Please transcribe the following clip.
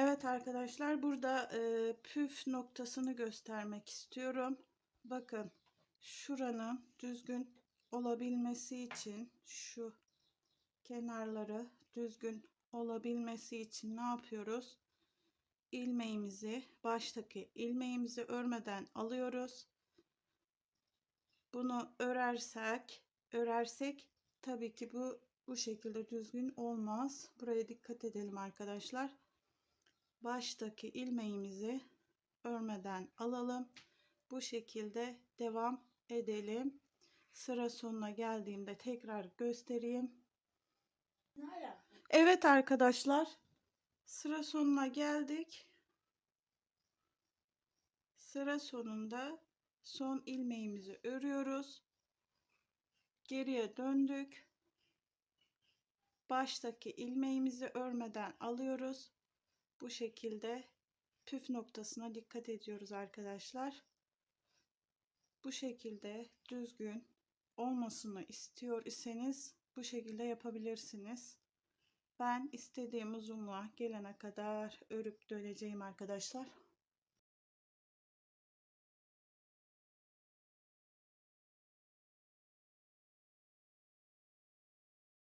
Evet arkadaşlar burada e, püf noktasını göstermek istiyorum. Bakın şuranın düzgün olabilmesi için şu kenarları düzgün olabilmesi için ne yapıyoruz? ilmeğimizi baştaki ilmeğimizi örmeden alıyoruz. Bunu örersek örersek tabii ki bu bu şekilde düzgün olmaz. Buraya dikkat edelim arkadaşlar. Baştaki ilmeğimizi örmeden alalım. Bu şekilde devam edelim. Sıra sonuna geldiğimde tekrar göstereyim. Evet arkadaşlar. Sıra sonuna geldik. Sıra sonunda son ilmeğimizi örüyoruz. Geriye döndük. Baştaki ilmeğimizi örmeden alıyoruz. Bu şekilde püf noktasına dikkat ediyoruz arkadaşlar. Bu şekilde düzgün olmasını istiyor iseniz bu şekilde yapabilirsiniz. Ben istediğim uzunluğa gelene kadar örüp döneceğim arkadaşlar.